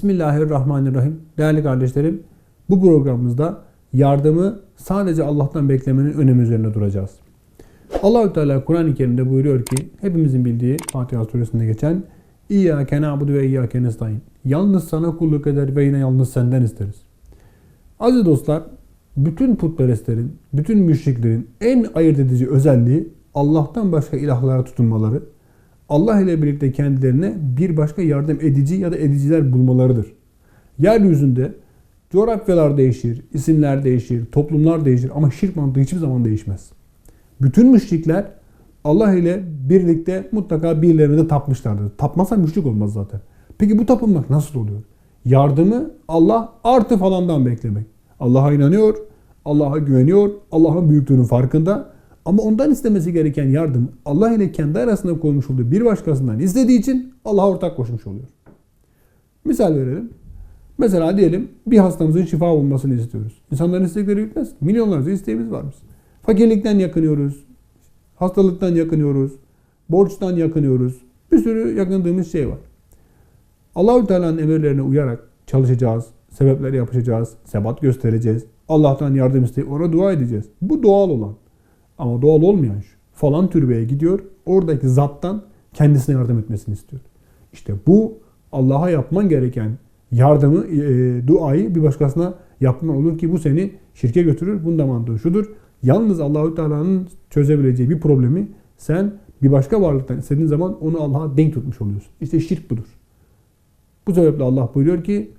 Bismillahirrahmanirrahim. Değerli kardeşlerim, bu programımızda yardımı sadece Allah'tan beklemenin önemi üzerine duracağız. Allahü Teala Kur'an-ı Kerim'de buyuruyor ki hepimizin bildiği Fatiha suresinde geçen İyyâke na'budu ve iyyâke nestaîn. Yalnız sana kulluk eder ve yine yalnız senden isteriz. Aziz dostlar, bütün putperestlerin, bütün müşriklerin en ayırt edici özelliği Allah'tan başka ilahlara tutunmaları, Allah ile birlikte kendilerine bir başka yardım edici ya da ediciler bulmalarıdır. Yeryüzünde coğrafyalar değişir, isimler değişir, toplumlar değişir ama şirk mantığı hiçbir zaman değişmez. Bütün müşrikler Allah ile birlikte mutlaka birilerine de tapmışlardır. Tapmasa müşrik olmaz zaten. Peki bu tapınmak nasıl oluyor? Yardımı Allah artı falandan beklemek. Allah'a inanıyor, Allah'a güveniyor, Allah'ın büyüklüğünün farkında. Ama ondan istemesi gereken yardım Allah ile kendi arasında koymuş olduğu bir başkasından istediği için Allah'a ortak koşmuş oluyor. Misal verelim. Mesela diyelim bir hastamızın şifa bulmasını istiyoruz. İnsanların istekleri bitmez. Milyonlarca isteğimiz var. Fakirlikten yakınıyoruz. Hastalıktan yakınıyoruz. Borçtan yakınıyoruz. Bir sürü yakındığımız şey var. Allahü Teala'nın emirlerine uyarak çalışacağız. Sebepleri yapacağız. Sebat göstereceğiz. Allah'tan yardım isteyip ona dua edeceğiz. Bu doğal olan. Ama doğal olmayan şu. Falan türbeye gidiyor. Oradaki zattan kendisine yardım etmesini istiyor. İşte bu Allah'a yapman gereken yardımı, e, duayı bir başkasına yapman olur ki bu seni şirke götürür. Bunun da mantığı şudur. Yalnız Allahü Teala'nın çözebileceği bir problemi sen bir başka varlıktan istediğin zaman onu Allah'a denk tutmuş oluyorsun. İşte şirk budur. Bu sebeple Allah buyuruyor ki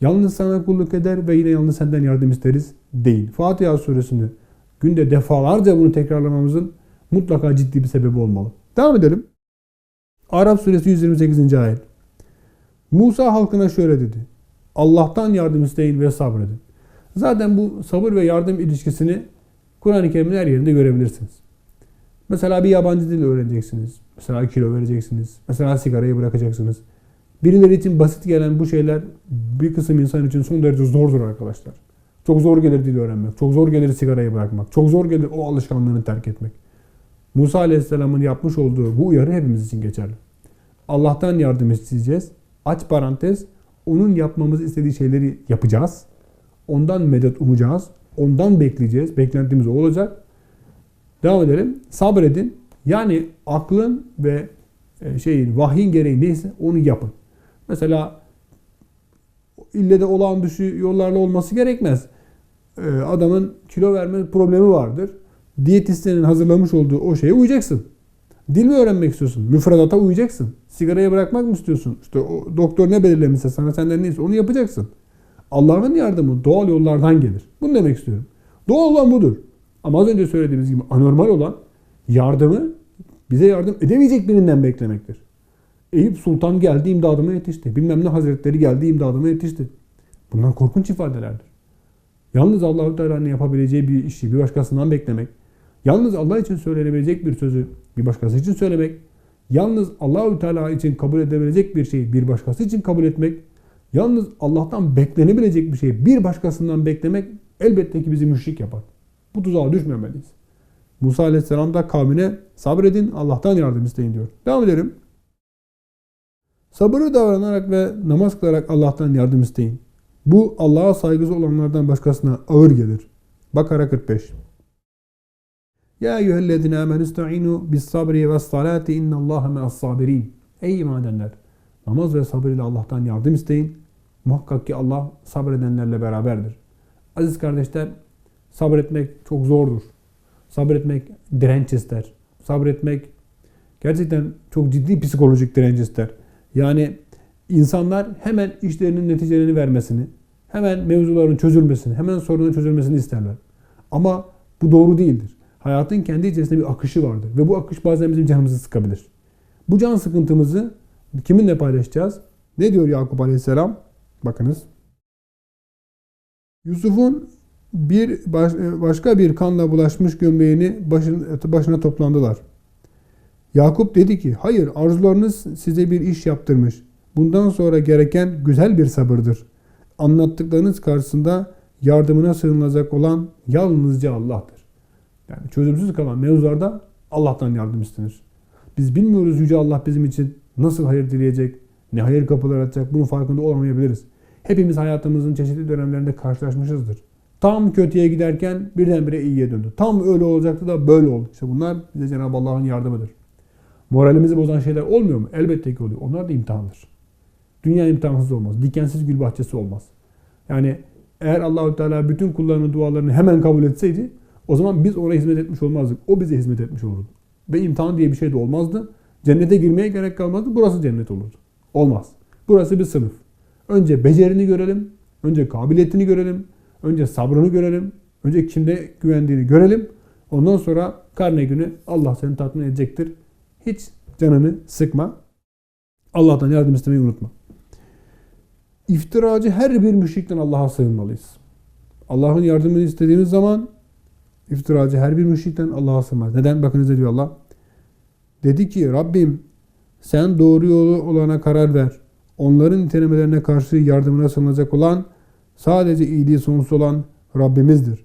yalnız sana kulluk eder ve yine yalnız senden yardım isteriz değil. Fatiha suresini günde defalarca bunu tekrarlamamızın mutlaka ciddi bir sebebi olmalı. Devam edelim. Arap suresi 128. ayet. Musa halkına şöyle dedi. Allah'tan yardım isteyin ve sabredin. Zaten bu sabır ve yardım ilişkisini Kur'an-ı Kerim'in her yerinde görebilirsiniz. Mesela bir yabancı dil öğreneceksiniz. Mesela kilo vereceksiniz. Mesela sigarayı bırakacaksınız. Birileri için basit gelen bu şeyler bir kısım insan için son derece zordur arkadaşlar. Çok zor gelir dil öğrenmek. Çok zor gelir sigarayı bırakmak. Çok zor gelir o alışkanlığını terk etmek. Musa Aleyhisselam'ın yapmış olduğu bu uyarı hepimiz için geçerli. Allah'tan yardım isteyeceğiz. Aç parantez. Onun yapmamızı istediği şeyleri yapacağız. Ondan medet umacağız. Ondan bekleyeceğiz. Beklentimiz o olacak. Devam edelim. Sabredin. Yani aklın ve e, şeyin, vahyin gereği neyse onu yapın. Mesela ille de olağan dışı yollarla olması gerekmez. E, adamın kilo verme problemi vardır. Diyetisyenin hazırlamış olduğu o şeye uyacaksın. Dil mi öğrenmek istiyorsun? Müfredata uyacaksın. Sigarayı bırakmak mı istiyorsun? İşte o doktor ne belirlemişse sana senden neyse onu yapacaksın. Allah'ın yardımı doğal yollardan gelir. Bunu demek istiyorum. Doğal olan budur. Ama az önce söylediğimiz gibi anormal olan yardımı bize yardım edemeyecek birinden beklemektir. Eyüp Sultan geldi imdadıma yetişti. Bilmem ne hazretleri geldi imdadıma yetişti. Bunlar korkunç ifadelerdir. Yalnız Allahü Teala'nın yapabileceği bir işi bir başkasından beklemek, yalnız Allah için söylenebilecek bir sözü bir başkası için söylemek, yalnız Allahü Teala için kabul edebilecek bir şeyi bir başkası için kabul etmek, yalnız Allah'tan beklenebilecek bir şeyi bir başkasından beklemek elbette ki bizi müşrik yapar. Bu tuzağa düşmemeliyiz. Musa Aleyhisselam da kavmine sabredin Allah'tan yardım isteyin diyor. Devam edelim. Sabırlı davranarak ve namaz kılarak Allah'tan yardım isteyin. Bu Allah'a saygısı olanlardan başkasına ağır gelir. Bakara 45. Ya eyyühellezine amenü ista'inu bis sabri ve salati innallâhe me'as sabirin. Ey iman edenler! Namaz ve sabır ile Allah'tan yardım isteyin. Muhakkak ki Allah sabredenlerle beraberdir. Aziz kardeşler, sabretmek çok zordur. Sabretmek direnç ister. Sabretmek gerçekten çok ciddi psikolojik direnç ister. Yani insanlar hemen işlerinin neticelerini vermesini, hemen mevzuların çözülmesini, hemen sorunun çözülmesini isterler. Ama bu doğru değildir. Hayatın kendi içerisinde bir akışı vardır ve bu akış bazen bizim canımızı sıkabilir. Bu can sıkıntımızı kiminle paylaşacağız? Ne diyor Yakup Aleyhisselam? Bakınız. Yusuf'un bir baş, başka bir kanla bulaşmış gömleğini başın, başına toplandılar. Yakup dedi ki, hayır arzularınız size bir iş yaptırmış. Bundan sonra gereken güzel bir sabırdır. Anlattıklarınız karşısında yardımına sığınılacak olan yalnızca Allah'tır. Yani çözümsüz kalan mevzularda Allah'tan yardım istenir. Biz bilmiyoruz Yüce Allah bizim için nasıl hayır dileyecek, ne hayır kapıları açacak bunun farkında olamayabiliriz. Hepimiz hayatımızın çeşitli dönemlerinde karşılaşmışızdır. Tam kötüye giderken birdenbire iyiye döndü. Tam öyle olacaktı da böyle oldu. İşte bunlar bize Cenab-ı Allah'ın yardımıdır. Moralimizi bozan şeyler olmuyor mu? Elbette ki oluyor. Onlar da imtihandır. Dünya imtihansız olmaz. Dikensiz gül bahçesi olmaz. Yani eğer Allahü Teala bütün kullarının dualarını hemen kabul etseydi o zaman biz ona hizmet etmiş olmazdık. O bize hizmet etmiş olurdu. Ve imtihan diye bir şey de olmazdı. Cennete girmeye gerek kalmazdı. Burası cennet olurdu. Olmaz. Burası bir sınıf. Önce becerini görelim. Önce kabiliyetini görelim. Önce sabrını görelim. Önce kimde güvendiğini görelim. Ondan sonra karne günü Allah seni tatmin edecektir. Hiç canını sıkma. Allah'tan yardım istemeyi unutma. İftiracı her bir müşrikten Allah'a sığınmalıyız. Allah'ın yardımını istediğimiz zaman iftiracı her bir müşrikten Allah'a sığınmaz. Neden? Bakınız diyor Allah. Dedi ki Rabbim sen doğru yolu olana karar ver. Onların nitelemelerine karşı yardımına sığınacak olan sadece iyiliği sonsuz olan Rabbimizdir.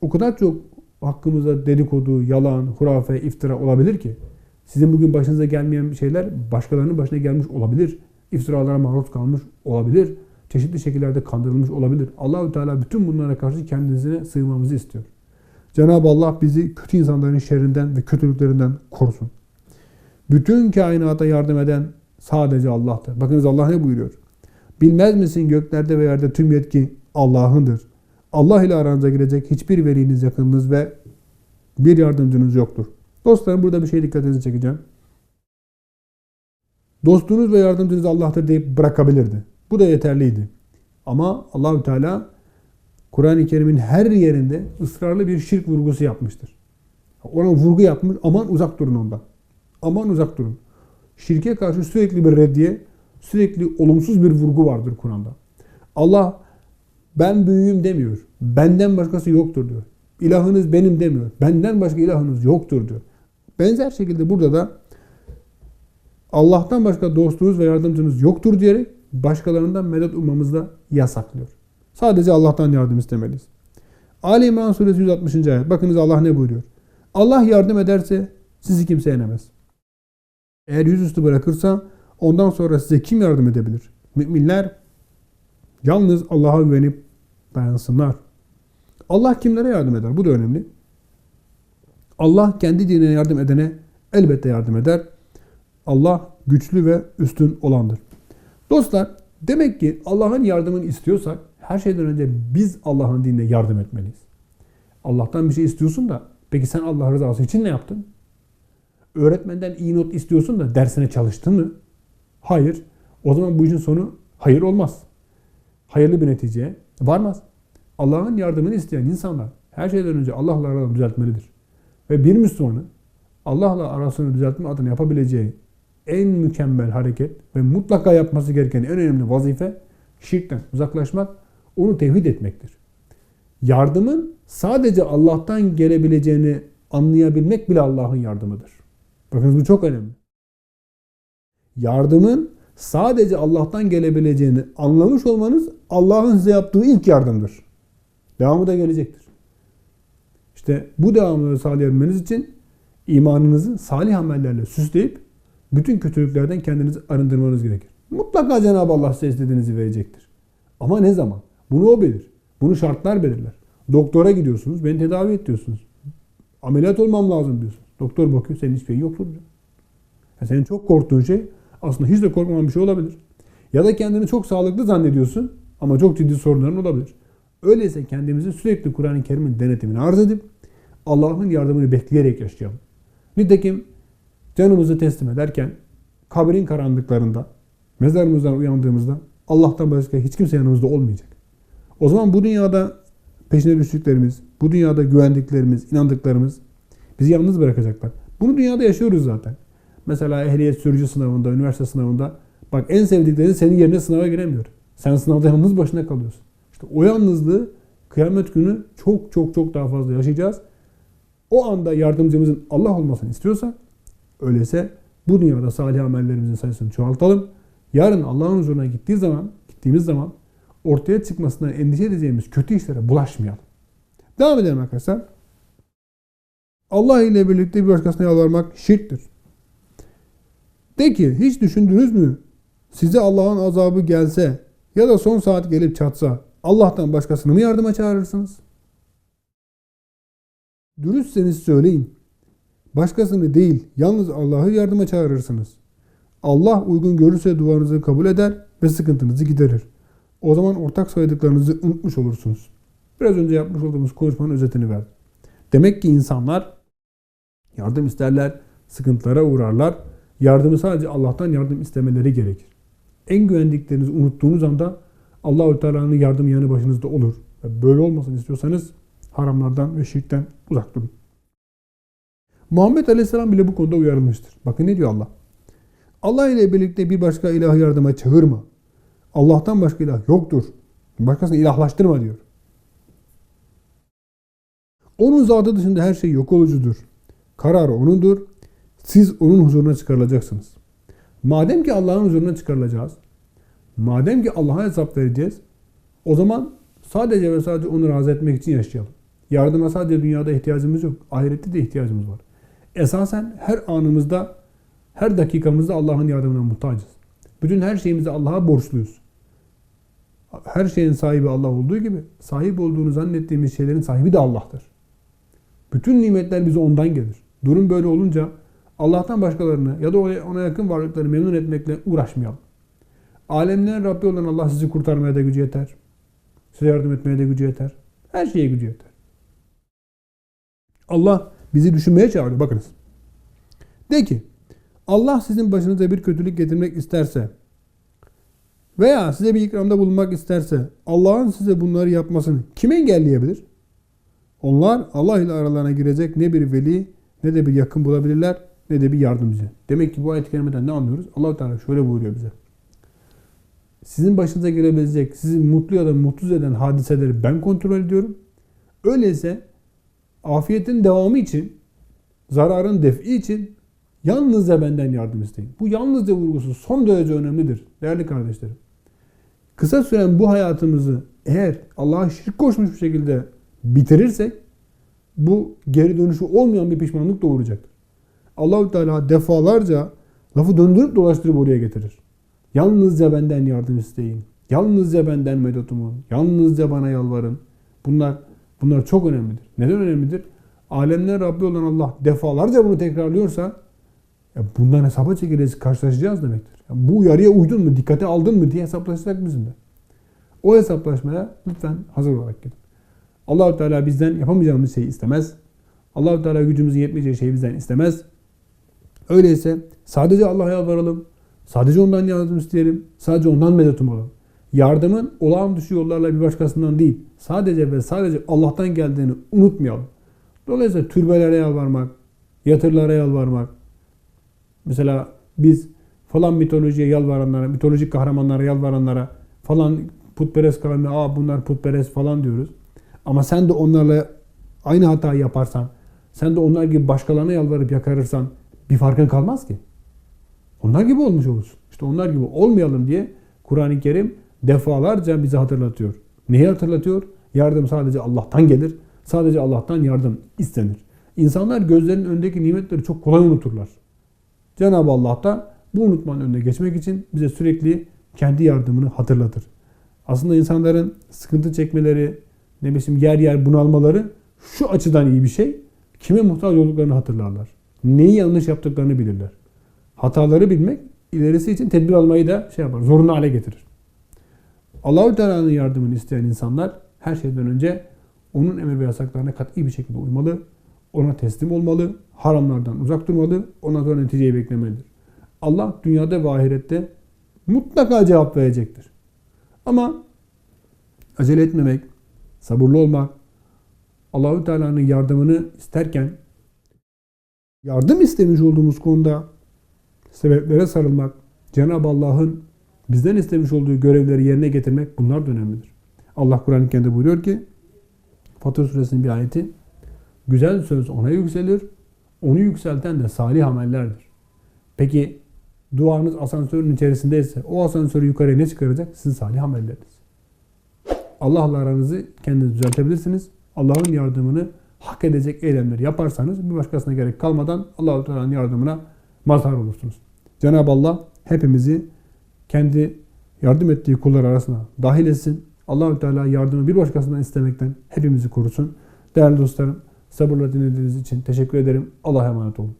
O kadar çok hakkımızda dedikodu, yalan, hurafe, iftira olabilir ki sizin bugün başınıza gelmeyen şeyler başkalarının başına gelmiş olabilir. İftiralara maruz kalmış olabilir. Çeşitli şekillerde kandırılmış olabilir. Allahü Teala bütün bunlara karşı kendisine sığınmamızı istiyor. Cenab-ı Allah bizi kötü insanların şerrinden ve kötülüklerinden korusun. Bütün kainata yardım eden sadece Allah'tır. Bakınız Allah ne buyuruyor? Bilmez misin göklerde ve yerde tüm yetki Allah'ındır. Allah ile aranıza girecek hiçbir veliniz, yakınınız ve bir yardımcınız yoktur. Dostlarım burada bir şey dikkatinizi çekeceğim. Dostunuz ve yardımcınız Allah'tır deyip bırakabilirdi. Bu da yeterliydi. Ama Allahü Teala Kur'an-ı Kerim'in her yerinde ısrarlı bir şirk vurgusu yapmıştır. Ona vurgu yapmış. Aman uzak durun ondan. Aman uzak durun. Şirke karşı sürekli bir reddiye, sürekli olumsuz bir vurgu vardır Kur'an'da. Allah ben büyüğüm demiyor. Benden başkası yoktur diyor. İlahınız benim demiyor. Benden başka ilahınız yoktur diyor. Benzer şekilde burada da Allah'tan başka dostunuz ve yardımcınız yoktur diyerek başkalarından medet ummamızı da yasaklıyor. Sadece Allah'tan yardım istemeliyiz. Ali İmran suresi 160. ayet. Bakınız Allah ne buyuruyor? Allah yardım ederse sizi kimse yenemez. Eğer yüzüstü bırakırsa ondan sonra size kim yardım edebilir? Müminler yalnız Allah'a güvenip dayansınlar. Allah kimlere yardım eder? Bu da önemli. Allah kendi dinine yardım edene elbette yardım eder. Allah güçlü ve üstün olandır. Dostlar demek ki Allah'ın yardımını istiyorsak her şeyden önce biz Allah'ın dinine yardım etmeliyiz. Allah'tan bir şey istiyorsun da peki sen Allah rızası için ne yaptın? Öğretmenden iyi not istiyorsun da dersine çalıştın mı? Hayır. O zaman bu işin sonu hayır olmaz. Hayırlı bir neticeye varmaz. Allah'ın yardımını isteyen insanlar her şeyden önce Allah'la aralarını düzeltmelidir. Ve bir Müslümanın Allah'la arasını düzeltme adına yapabileceği en mükemmel hareket ve mutlaka yapması gereken en önemli vazife şirkten uzaklaşmak, onu tevhid etmektir. Yardımın sadece Allah'tan gelebileceğini anlayabilmek bile Allah'ın yardımıdır. Bakın bu çok önemli. Yardımın sadece Allah'tan gelebileceğini anlamış olmanız Allah'ın size yaptığı ilk yardımdır. Devamı da gelecektir. İşte bu devamını sağlayabilmeniz için imanınızı salih amellerle süsleyip bütün kötülüklerden kendinizi arındırmanız gerekir. Mutlaka Cenab-ı Allah size istediğinizi verecektir. Ama ne zaman? Bunu o bilir. Bunu şartlar belirler. Doktora gidiyorsunuz, beni tedavi et. Ameliyat olmam lazım diyorsunuz. Doktor bakıyor, senin hiçbir şeyin yoktur diyor. Yani senin çok korktuğun şey aslında hiç de korkmaman bir şey olabilir. Ya da kendini çok sağlıklı zannediyorsun ama çok ciddi sorunların olabilir. Öyleyse kendimizi sürekli Kur'an-ı Kerim'in denetimini arz edip Allah'ın yardımını bekleyerek yaşayalım. Nitekim canımızı teslim ederken kabrin karanlıklarında mezarımızdan uyandığımızda Allah'tan başka hiç kimse yanımızda olmayacak. O zaman bu dünyada peşine düştüklerimiz, bu dünyada güvendiklerimiz, inandıklarımız bizi yalnız bırakacaklar. Bunu dünyada yaşıyoruz zaten. Mesela ehliyet sürücü sınavında, üniversite sınavında bak en sevdiklerin senin yerine sınava giremiyor. Sen sınavda yalnız başına kalıyorsun. İşte o yalnızlığı kıyamet günü çok çok çok daha fazla yaşayacağız. O anda yardımcımızın Allah olmasını istiyorsak öyleyse bu dünyada salih amellerimizin sayısını çoğaltalım. Yarın Allah'ın huzuruna gittiği zaman, gittiğimiz zaman ortaya çıkmasından endişe edeceğimiz kötü işlere bulaşmayalım. Devam edelim arkadaşlar. Allah ile birlikte bir başkasına yalvarmak şirktir. De ki hiç düşündünüz mü? size Allah'ın azabı gelse ya da son saat gelip çatsa Allah'tan başkasını mı yardıma çağırırsınız? Dürüstseniz söyleyin. Başkasını değil, yalnız Allah'ı yardıma çağırırsınız. Allah uygun görürse duanızı kabul eder ve sıkıntınızı giderir. O zaman ortak saydıklarınızı unutmuş olursunuz. Biraz önce yapmış olduğumuz konuşmanın özetini verdim. Demek ki insanlar yardım isterler, sıkıntılara uğrarlar. Yardımı sadece Allah'tan yardım istemeleri gerekir. En güvendiklerinizi unuttuğunuz anda Allahü Teala'nın yardım yanı başınızda olur. Böyle olmasını istiyorsanız haramlardan ve şirkten uzak durun. Muhammed Aleyhisselam bile bu konuda uyarılmıştır. Bakın ne diyor Allah? Allah ile birlikte bir başka ilahı yardıma çağırma. Allah'tan başka ilah yoktur. Başkasını ilahlaştırma diyor. Onun zatı dışında her şey yok olucudur. Kararı O'nundur. Siz O'nun huzuruna çıkarılacaksınız. Madem ki Allah'ın huzuruna çıkarılacağız, madem ki Allah'a hesap vereceğiz, o zaman sadece ve sadece O'nu razı etmek için yaşayalım. Yardıma sadece dünyada ihtiyacımız yok. Ahirette de ihtiyacımız var. Esasen her anımızda, her dakikamızda Allah'ın yardımına muhtacız. Bütün her şeyimizi Allah'a borçluyuz. Her şeyin sahibi Allah olduğu gibi sahip olduğunu zannettiğimiz şeylerin sahibi de Allah'tır. Bütün nimetler bize ondan gelir. Durum böyle olunca Allah'tan başkalarını ya da ona yakın varlıkları memnun etmekle uğraşmayalım. Alemlerin Rabbi olan Allah sizi kurtarmaya da gücü yeter. Size yardım etmeye de gücü yeter. Her şeye gücü yeter. Allah bizi düşünmeye çağırıyor. Bakınız. De ki Allah sizin başınıza bir kötülük getirmek isterse veya size bir ikramda bulunmak isterse Allah'ın size bunları yapmasını kim engelleyebilir? Onlar Allah ile aralarına girecek ne bir veli ne de bir yakın bulabilirler ne de bir yardımcı. Demek ki bu ayet-i kerimeden ne anlıyoruz? allah Teala şöyle buyuruyor bize. Sizin başınıza gelebilecek, sizi mutlu ya da mutsuz eden hadiseleri ben kontrol ediyorum. Öyleyse afiyetin devamı için, zararın defi için yalnızca benden yardım isteyin. Bu yalnızca vurgusu son derece önemlidir değerli kardeşlerim. Kısa süren bu hayatımızı eğer Allah'a şirk koşmuş bir şekilde bitirirsek bu geri dönüşü olmayan bir pişmanlık doğuracaktır. Allahü Teala defalarca lafı döndürüp dolaştırıp oraya getirir. Yalnızca benden yardım isteyin. Yalnızca benden medet umun. Yalnızca bana yalvarın. Bunlar bunlar çok önemlidir. Neden önemlidir? Alemler Rabbi olan Allah defalarca bunu tekrarlıyorsa ya bundan hesaba çekileceğiz, karşılaşacağız demektir. Ya bu uyarıya uydun mu, dikkate aldın mı diye hesaplaşacak bizimle. O hesaplaşmaya lütfen hazır olarak gidin. Allahu Teala bizden yapamayacağımız şeyi istemez. Allahu Teala gücümüzün yetmeyeceği şeyi bizden istemez. Öyleyse sadece Allah'a yalvaralım. Sadece ondan yardım isteyelim. Sadece ondan medet umalım. Yardımın olağan dışı yollarla bir başkasından değil, sadece ve sadece Allah'tan geldiğini unutmayalım. Dolayısıyla türbelere yalvarmak, yatırlara yalvarmak, mesela biz falan mitolojiye yalvaranlara, mitolojik kahramanlara yalvaranlara falan putperest kavmi, aa bunlar putperest falan diyoruz. Ama sen de onlarla aynı hatayı yaparsan, sen de onlar gibi başkalarına yalvarıp yakarırsan bir farkın kalmaz ki. Onlar gibi olmuş olursun. İşte onlar gibi olmayalım diye Kur'an-ı Kerim defalarca bize hatırlatıyor. Neyi hatırlatıyor? Yardım sadece Allah'tan gelir. Sadece Allah'tan yardım istenir. İnsanlar gözlerinin önündeki nimetleri çok kolay unuturlar. Cenab-ı Allah da bu unutmanın önüne geçmek için bize sürekli kendi yardımını hatırlatır. Aslında insanların sıkıntı çekmeleri, ne bileyim yer yer bunalmaları şu açıdan iyi bir şey. Kime muhtaç olduklarını hatırlarlar. Neyi yanlış yaptıklarını bilirler. Hataları bilmek ilerisi için tedbir almayı da şey yapar, zorunlu hale getirir. Allahü Teala'nın yardımını isteyen insanlar her şeyden önce onun emir ve yasaklarına kat'i bir şekilde uymalı, ona teslim olmalı, haramlardan uzak durmalı, ondan sonra neticeyi beklemelidir. Allah dünyada ve ahirette mutlaka cevap verecektir. Ama acele etmemek, sabırlı olmak, Allahü Teala'nın yardımını isterken yardım istemiş olduğumuz konuda sebeplere sarılmak, Cenab-ı Allah'ın bizden istemiş olduğu görevleri yerine getirmek bunlar da önemlidir. Allah Kur'an-ı Kerim'de buyuruyor ki Fatır suresinin bir ayeti güzel söz ona yükselir, onu yükselten de salih amellerdir. Peki duanız asansörün içerisindeyse o asansörü yukarıya ne çıkaracak? Sizin salih amelleriniz. Allah'la aranızı kendiniz düzeltebilirsiniz. Allah'ın yardımını hak edecek eylemleri yaparsanız bir başkasına gerek kalmadan Allah-u Teala'nın yardımına mazhar olursunuz. Cenab-ı Allah hepimizi kendi yardım ettiği kullar arasına dahil etsin. Allahü Teala yardımı bir başkasından istemekten hepimizi korusun. Değerli dostlarım, sabırla dinlediğiniz için teşekkür ederim. Allah'a emanet olun.